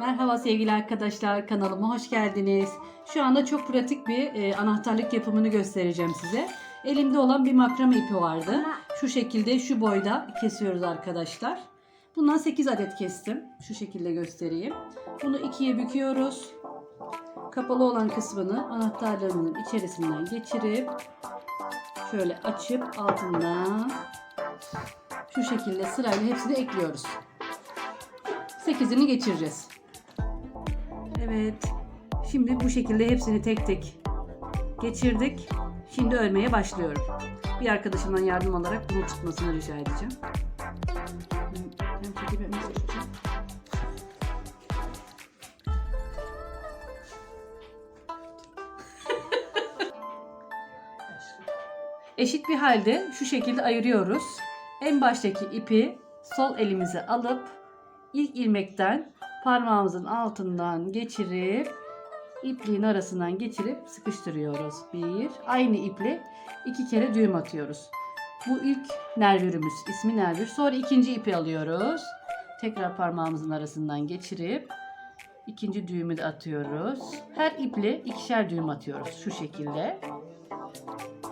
Merhaba sevgili arkadaşlar kanalıma hoş geldiniz. Şu anda çok pratik bir e, anahtarlık yapımını göstereceğim size. Elimde olan bir makrame ipi vardı. Şu şekilde şu boyda kesiyoruz arkadaşlar. Bundan 8 adet kestim. Şu şekilde göstereyim. Bunu ikiye büküyoruz. Kapalı olan kısmını anahtarlarımızın içerisinden geçirip şöyle açıp altından şu şekilde sırayla hepsini ekliyoruz. 8'ini geçireceğiz. Evet. Şimdi bu şekilde hepsini tek tek geçirdik. Şimdi örmeye başlıyorum. Bir arkadaşımdan yardım alarak bunu tutmasını rica edeceğim. Eşit bir halde şu şekilde ayırıyoruz. En baştaki ipi sol elimize alıp ilk ilmekten parmağımızın altından geçirip ipliğin arasından geçirip sıkıştırıyoruz. Bir. Aynı iple iki kere düğüm atıyoruz. Bu ilk nervürümüz. ismi nervür. Sonra ikinci ipi alıyoruz. Tekrar parmağımızın arasından geçirip ikinci düğümü de atıyoruz. Her iple ikişer düğüm atıyoruz. Şu şekilde.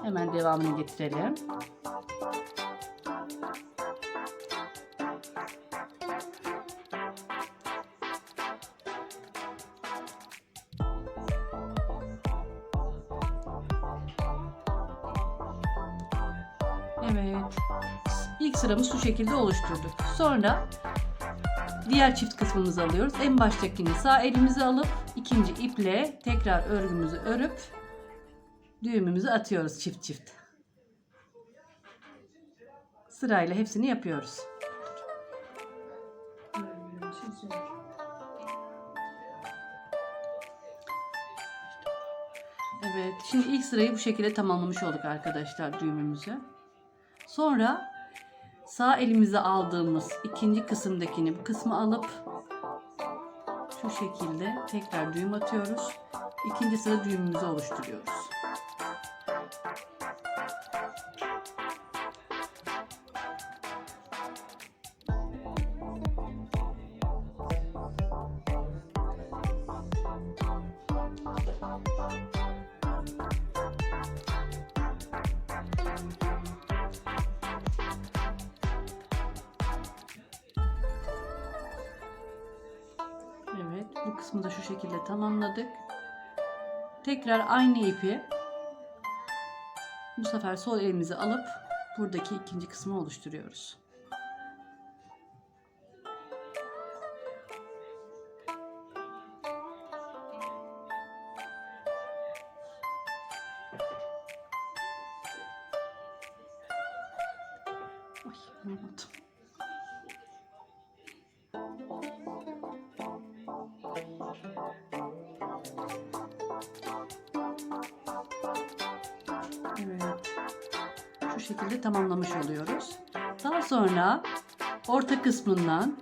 Hemen devamını getirelim. Evet. İlk sıramız şu şekilde oluşturduk. Sonra diğer çift kısmımızı alıyoruz. En baştakini sağ elimize alıp ikinci iple tekrar örgümüzü örüp düğümümüzü atıyoruz çift çift. Sırayla hepsini yapıyoruz. Evet, şimdi ilk sırayı bu şekilde tamamlamış olduk arkadaşlar düğümümüzü. Sonra sağ elimize aldığımız ikinci kısımdakini bu kısmı alıp şu şekilde tekrar düğüm atıyoruz. İkinci sıra düğümümüzü oluşturuyoruz. Evet, bu kısmı da şu şekilde tamamladık. Tekrar aynı ipi bu sefer sol elimizi alıp buradaki ikinci kısmı oluşturuyoruz. Ay, unuttum. Şekilde tamamlamış oluyoruz. Daha sonra orta kısmından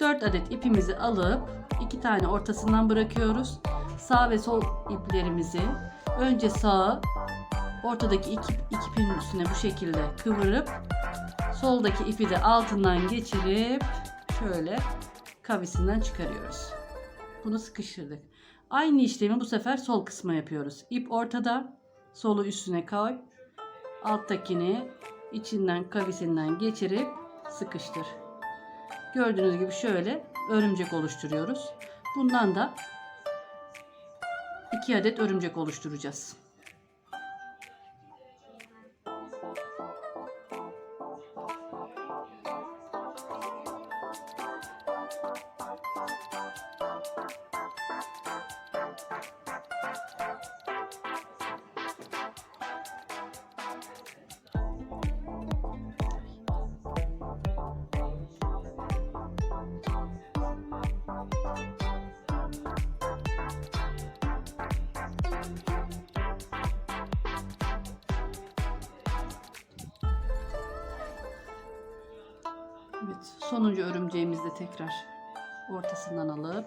4 adet ipimizi alıp iki tane ortasından bırakıyoruz. Sağ ve sol iplerimizi önce sağı ortadaki iki, iki ipin üstüne bu şekilde kıvırıp soldaki ipi de altından geçirip şöyle kavisinden çıkarıyoruz. Bunu sıkıştırdık. Aynı işlemi bu sefer sol kısma yapıyoruz. İp ortada, solu üstüne koy. Alttakini içinden kavisinden geçirip sıkıştır. Gördüğünüz gibi şöyle örümcek oluşturuyoruz. Bundan da iki adet örümcek oluşturacağız. Evet, sonuncu örümceğimizi de tekrar ortasından alıp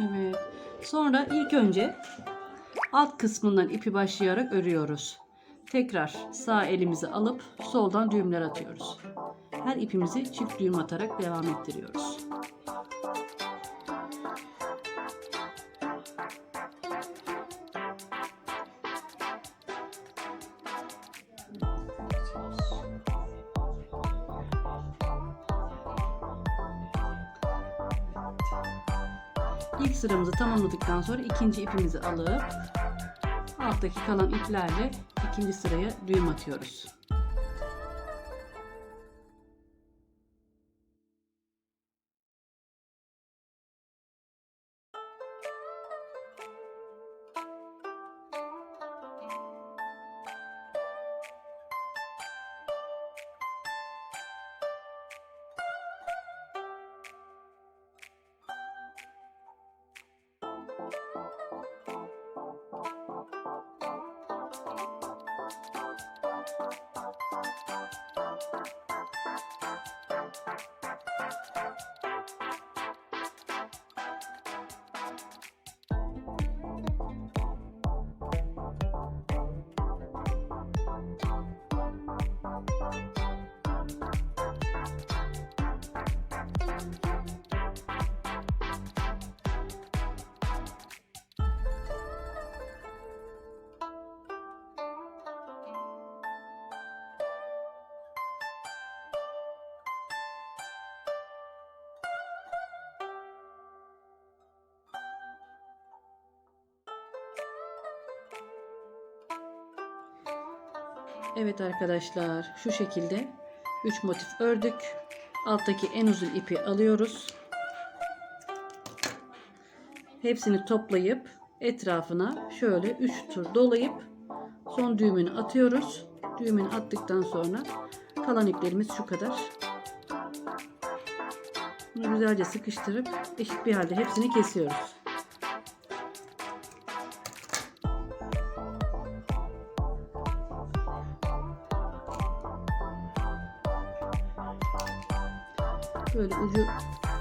Evet. Sonra ilk önce alt kısmından ipi başlayarak örüyoruz. Tekrar sağ elimizi alıp soldan düğümler atıyoruz. Her ipimizi çift düğüm atarak devam ettiriyoruz. İlk sıramızı tamamladıktan sonra ikinci ipimizi alıp alttaki kalan iplerle ikinci sıraya düğüm atıyoruz. spot. Evet arkadaşlar şu şekilde 3 motif ördük. Alttaki en uzun ipi alıyoruz. Hepsini toplayıp etrafına şöyle 3 tur dolayıp son düğümünü atıyoruz. Düğümünü attıktan sonra kalan iplerimiz şu kadar. Bunu güzelce sıkıştırıp eşit bir halde hepsini kesiyoruz. Böyle ucu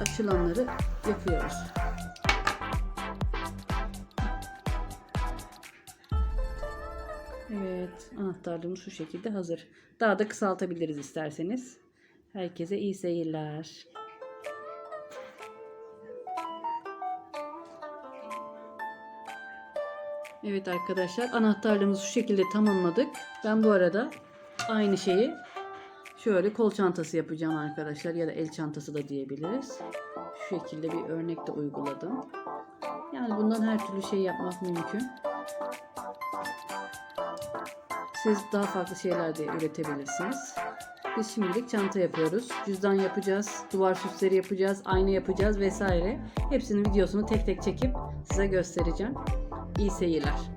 açılanları yapıyoruz. Evet, anahtarlığımız şu şekilde hazır. Daha da kısaltabiliriz isterseniz. Herkese iyi seyirler. Evet arkadaşlar, anahtarlığımızı şu şekilde tamamladık. Ben bu arada aynı şeyi Şöyle kol çantası yapacağım arkadaşlar ya da el çantası da diyebiliriz. Şu şekilde bir örnek de uyguladım. Yani bundan her türlü şey yapmak mümkün. Siz daha farklı şeyler de üretebilirsiniz. Biz şimdilik çanta yapıyoruz. Cüzdan yapacağız, duvar süsleri yapacağız, ayna yapacağız vesaire. Hepsinin videosunu tek tek çekip size göstereceğim. İyi seyirler.